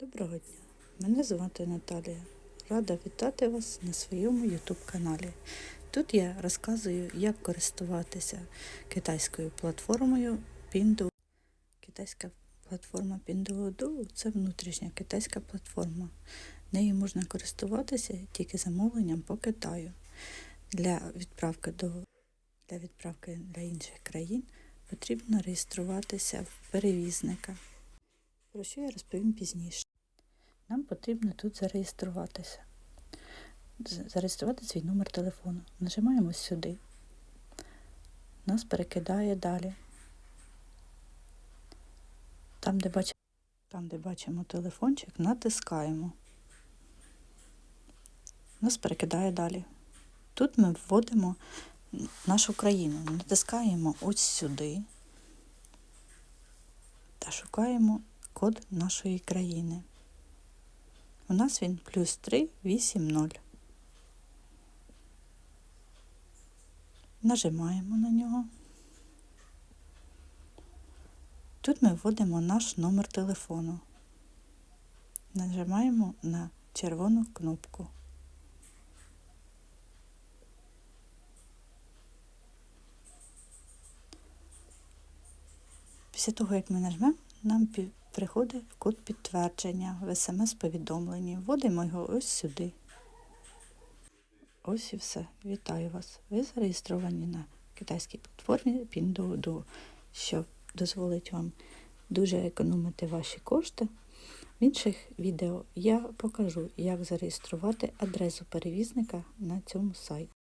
Доброго дня! Мене звати Наталія. Рада вітати вас на своєму YouTube каналі. Тут я розказую, як користуватися китайською платформою Pinduoduo. Китайська платформа Pinduoduo – це внутрішня китайська платформа. Нею можна користуватися тільки замовленням по Китаю. Для відправки до для відправки для інших країн потрібно реєструватися в перевізника. Про що я розповім пізніше. Нам потрібно тут зареєструватися. Зареєструвати свій номер телефону. Нажимаємо сюди. Нас перекидає далі. Там, де бачимо, там, де бачимо телефончик, натискаємо. Нас перекидає далі. Тут ми вводимо нашу країну. Натискаємо ось сюди та шукаємо код нашої країни. У нас він плюс 3, 8, 0. Нажимаємо на нього. Тут ми вводимо наш номер телефону. Нажимаємо на червону кнопку. Після того, як ми нажмемо, нам приходить код підтвердження в смс-повідомленні. Вводимо його ось сюди. Ось і все. Вітаю вас. Ви зареєстровані на китайській платформі Pinduoduo, що дозволить вам дуже економити ваші кошти. В інших відео я покажу, як зареєструвати адресу перевізника на цьому сайті.